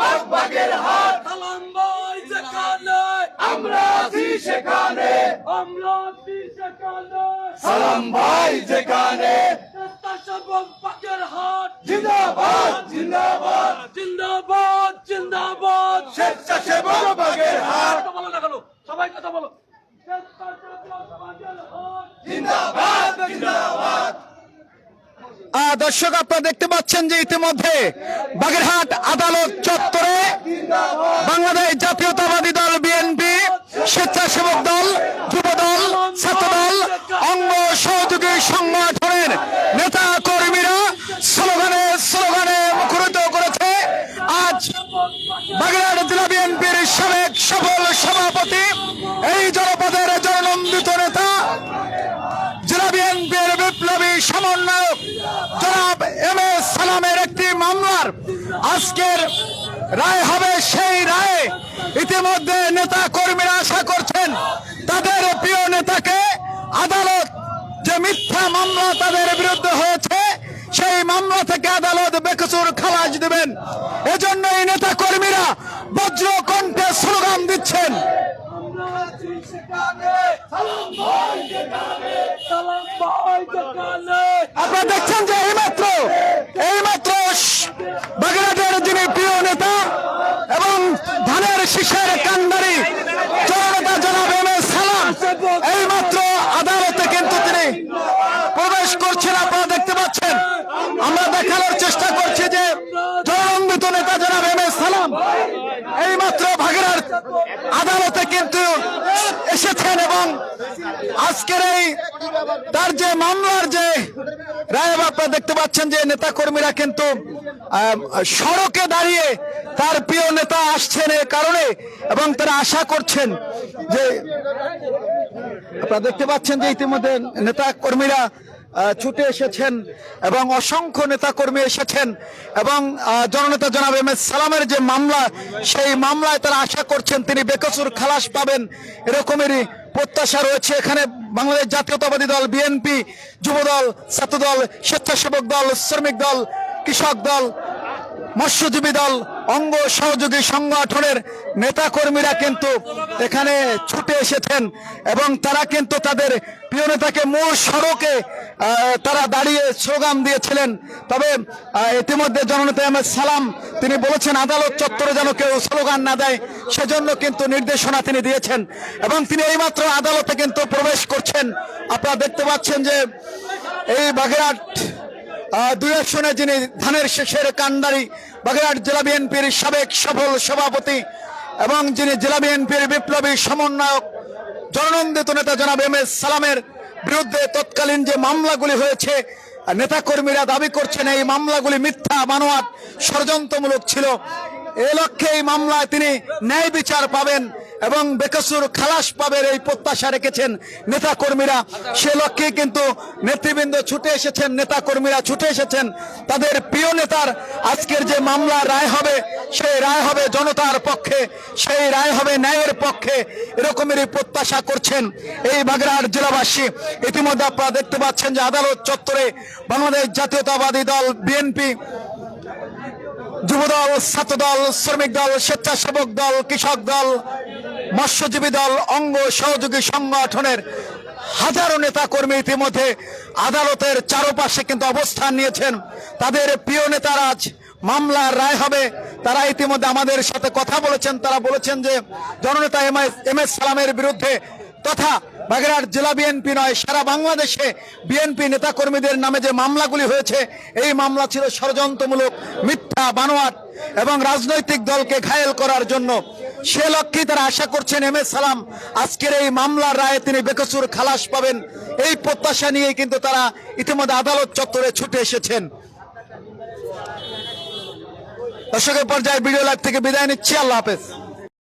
বাগবাগের হাট সালাম ভাই যেখানে আমরা আছি সেখানে। আমরা আছি সেখানে। সালাম ভাই যেখানে। বাগের জিন্দাবাদ জিন্দাবাদ। জিন্দাবাদ জিন্দাবাদ। স্বেচ্ছাসেবক বাগের হাট বলো না কেন? সবাই কথা বলো। বাগের জিন্দাবাদ জিন্দাবাদ। দর্শক, আপনারা দেখতে পাচ্ছেন যে ইতিমধ্যে বাগেরহাট আদালত চত্বরে বাংলাদেশ জাতীয়তাবাদী দল, বিএনপি, স্বেচ্ছাসেবক দল, যুব দল, ছাত্র দল, অঙ্গ সহযোগী সংগঠনের নেতা কর্মীরা স্লোগানে স্লোগানে মুখরিত করেছে আজ বাগেরহাট জেলা বিএনপির সাবেক সফল সভাপতি এই জনপদের জননন্দিত নেতা জেলা বিএনপির বিপ্লবী সমন্বয়ক জনাব এম সালামের একটি মামলার আজকের রায় হবে সেই রায়ে ইতিমধ্যে নেতা কর্মীরা আশা করছেন তাদের প্রিয় নেতাকে আদালত যে মিথ্যা মামলা তাদের বিরুদ্ধে হয়েছে, সেই মামলা থেকে আদালত বেকসুর খালাস দেবেন। এজন্য এই নেতা কর্মীরা বজ্র কণ্ঠে স্লোগান দিচ্ছেন। আপনারা দেখছেন যে এইমাত্র এইমাত্র স- বাগেরহাটের যিনি প্রিয় নেতা এবং ধানের শীষের কান্ডারি। জননেতা জনাব এম এস সালাম। এইমাত্র আদালতে কিন্তু তিনি প্রবেশ করছেন, আপনারা দেখতে পাচ্ছেন। আমরা দেখানোর চেষ্টা করছি যে জননন্দিত নেতা জনাব এম এস সালাম এইমাত্র ভাগেরহাট আদালতে কিন্তু এসেছেন এবং আজকের এই তার যে মামলার যে রায়, আপনারা দেখতে পাচ্ছেন যে নেতা কর্মীরা কিন্তু সড়কে দাঁড়িয়ে তার প্রিয় নেতা আসছেন এ কারণে এবং তারা আশা করছেন যে আপনারা দেখতে পাচ্ছেন যে ইতিমধ্যে নেতা কর্মীরা ছুটে এসেছেন এবং অসংখ্য নেতা কর্মী এসেছেন এবং জননেতা জনাব এম এস সালামের যে মামলা, সেই মামলায় তারা আশা করছেন তিনি বেকসুর খালাস পাবেন এরকমেরই প্রত্যাশা রয়েছে এখানে বাংলাদেশ জাতীয়তাবাদী দল, বিএনপি, যুবদল, ছাত্রদল, স্বেচ্ছাসেবক দল, শ্রমিক দল, কৃষক দল, মৎস্যজীবী দল অঙ্গ সহযোগী সংগঠনের নেতা কর্মীরা কিন্তু এখানে ছুটে এসেছেন এবং তারা কিন্তু তাদের প্রিয় নেতাকে মূল সড়কে তারা দাঁড়িয়ে স্লোগান দিয়েছিলেন। তবে ইতিমধ্যে জননেতা এম সালাম তিনি বলেছেন, আদালত চত্বরে যেন কেউ স্লোগান না দেয়, সেজন্য কিন্তু নির্দেশনা তিনি দিয়েছেন। এবং তিনি এইমাত্র আদালতে কিন্তু প্রবেশ করছেন। আপনারা দেখতে পাচ্ছেন যে এই বাগেরহাট দুই আসনে যিনি ধানের শেষের কান্ডারি বাগেরহাট জেলা বিএনপির সাবেক সফল সভাপতি এবং যিনি জেলা বিএনপির বিপ্লবী সমন্বয়ক, জননন্দিত নেতা জনাব এম এস সালামের বিরুদ্ধে তৎকালীন যে মামলাগুলি হয়েছে নেতা কর্মীরা দাবি করছেন এই মামলাগুলি মিথ্যা, মানোয়াট, ষড়যন্ত্রমূলক ছিল। এ লক্ষ্যে এই মামলায় তিনি ন্যায় বিচার পাবেন। এবং বেকসুর খালাস পাবেন এই প্রত্যাশা রেখেছেন নেতা কর্মীরা সে লক্ষ্যে কিন্তু নেতৃবৃন্দ ছুটে এসেছেন নেতা কর্মীরা ছুটে এসেছেন। তাদের প্রিয় নেতার আজকের যে মামলা, রায় হবে, সেই রায় হবে জনতার পক্ষে, সেই রায় হবে ন্যায়ের পক্ষে, এরকমেরই প্রত্যাশা করছেন এই বাগেরহাট জেলাবাসী। ইতিমধ্যে আপনারা দেখতে পাচ্ছেন যে আদালত চত্বরে বাংলাদেশ জাতীয়তাবাদী দল, বিএনপি, যুবদল, ছাত্রদল, শ্রমিক দল, স্বেচ্ছাসেবক দল, কৃষক দল মৎস্যজীবী দল, অঙ্গ সহযোগী সংগঠনের হাজারো নেতা কর্মী ইতিমধ্যে আদালতের চারপাশে কিন্তু অবস্থান নিয়েছেন। তাদের প্রিয় নেতারা আজ মামলার রায় হবে। তারা ইতিমধ্যে আমাদের সাথে কথা বলেছেন। তারা বলেছেন যে, জননেতা এম এম এস সালামের বিরুদ্ধে তথা বাগেরহাট জেলা বিএনপি নয়, সারা বাংলাদেশে বিএনপি নেতাকর্মীদের নামে যে মামলাগুলি হয়েছে, এই মামলা ছিল ষড়যন্ত্রমূলক মিথ্যা, বানোয়াট এবং রাজনৈতিক দলকে ঘায়েল করার জন্য। সে লক্ষ্যে তারা আশা করছেন, এম এস সালাম, আজকের এই মামলার রায়ে তিনি বেকসুর খালাস পাবেন। এই প্রত্যাশা নিয়ে কিন্তু তারা ইতিমধ্যে আদালত চত্বরে ছুটে এসেছেন। দর্শকের পর্যায়ে ভিডিও লাইভ থেকে বিদায় নিচ্ছি। আল্লাহ হাফেজ।